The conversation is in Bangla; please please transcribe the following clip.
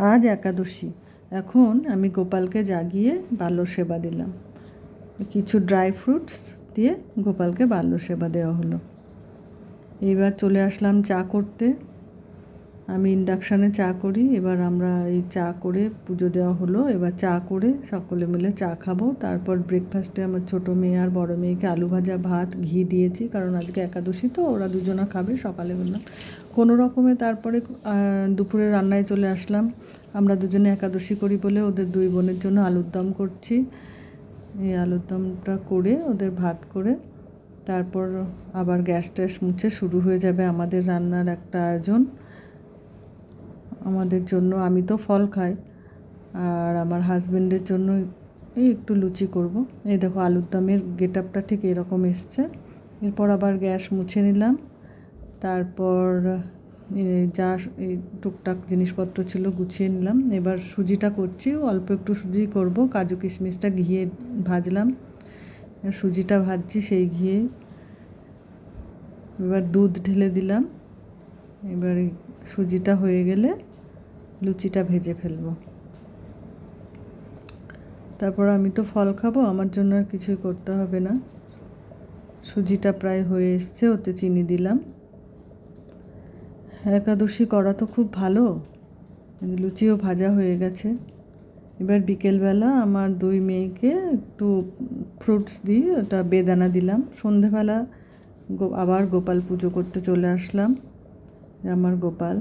আজ একাদশী। এখন আমি গোপালকে জাগিয়ে বাল্য সেবা দিলাম। কিছু ড্রাই ফ্রুটস দিয়ে গোপালকে বাল্য সেবা দেওয়া হলো। এবার চলে আসলাম চা করতে। আমি ইন্ডাকশানে চা করি, এবার আমরা এই চা করে পুজো দেওয়া হলো। এবার চা করে সকলে মিলে চা খাব। তারপর ব্রেকফাস্টে আমার ছোটো মেয়ে আর বড়ো মেয়েকে আলু ভাজা, ভাত, ঘি দিয়েছি। কারণ আজকে একাদশী তো, ওরা দুজনা খাবে, সকালে বললাম। কোনো রকমে তারপরে দুপুরে রান্নায় চলে আসলাম। আমরা দুজনে একাদশী করি বলে ওদের দুই বোনের জন্য আলুর দম করছি। এই আলুর দমটা করে ওদের ভাত করে, তারপর আবার গ্যাস ট্যাস মুছে শুরু হয়ে যাবে আমাদের রান্নার একটা আয়োজন। আমাদের জন্য, আমি তো ফল খাই, আর আমার হাজব্যান্ডের জন্য এই একটু লুচি করব। এই দেখো, আলুর দমের গেট আপটা ঠিক এরকম এসছে। এরপর আবার গ্যাস মুছে নিলাম। তারপর যা টুকটাক জিনিসপত্র ছিল গুছিয়ে নিলাম। এবার সুজিটা করছি। অল্প একটু সুজি করব। কাজু কিশমিশটা ঘিয়ে ভাজলাম। সুজিটা ভাজছি, সেই ঘিয়ে। এবার দুধ ঢেলে দিলাম। এবার সুজিটা হয়ে গেলে লুচিটা ভেজে ফেলব। তারপর আমি তো ফল খাব, আমার জন্য আর কিছুই করতে হবে না। সুজিটা প্রায় হয়ে এসছে, ওতে চিনি দিলাম। একাদশী করা তো খুব ভালো। লুচিও ভাজা হয়ে গেছে। এবার বিকেলবেলা আমার দুই মেয়েকে একটু ফ্রুটস দিয়ে ওটা বেদানা দিলাম। সন্ধেবেলা আবার গোপাল পুজো করতে চলে আসলাম। আমার গোপাল।